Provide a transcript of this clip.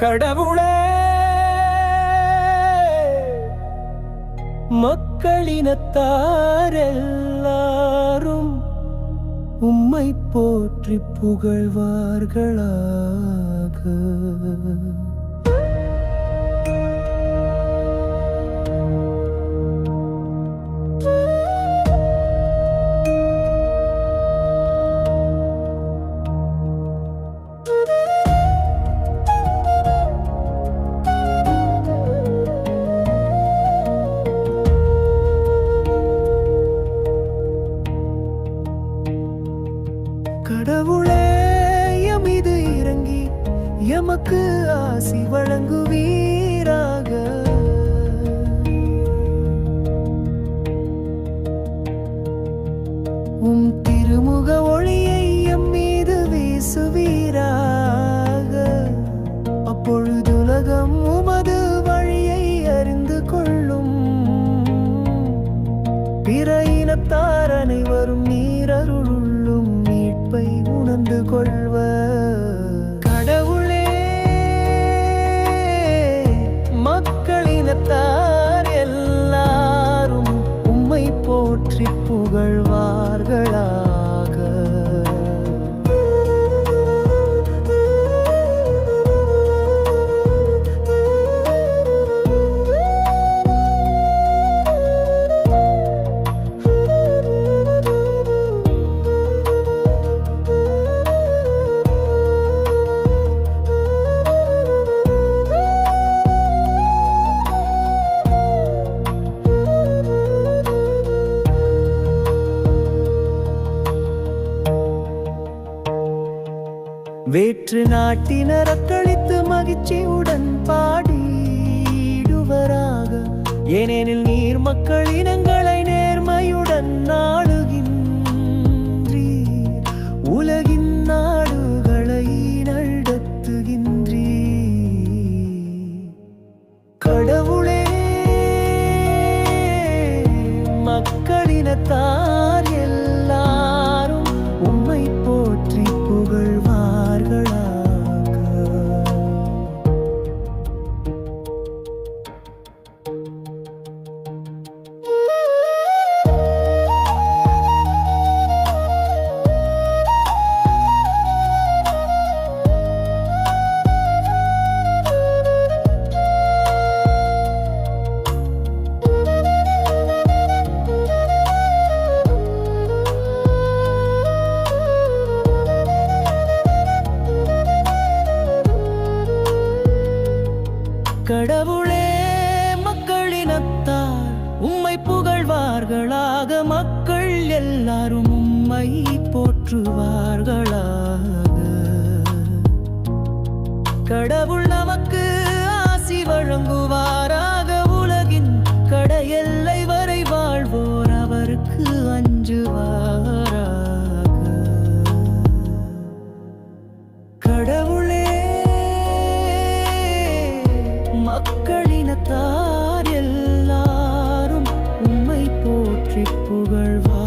கடவுளே. மக்களினத்தாரெல்லாரும் உம்மை போற்றி புகழ்வார்களாக. எமக்கு ஆசி வழங்குவீராக. உம் திருமுக ஒளியை எம் மீது வீசுவீராக. அப்பொழுதுலகம் உமது வழியை அறிந்து கொள்ளும். பிற இனத்தார் அனைவரும் நீரருளும். மீட்பை உணர்ந்து கொள்வர். வாழ்வார்களா? வேற்று நாட்டினர் அக்களித்து மகிழ்ச்சியுடன் பாடிடுவராக. ஏனெனில் நீர் மக்கள் இனங்களை நேர்மையுடன் நாடுகின்றீர். உலகின் நாடுகளை நடத்துகின்றீர் கடவுளே மக்களினத்தார் எல்லாரும் உம்மை போற்றி புகழ் கடவுளே மக்களினத்தார் உம்மை புகழ்வார்களாக. மக்கள் எல்லாரும் உம்மை போற்றுவார்களாக. கடவுள் நமக்கு ஆசி வழங்குவார். புகழ்வா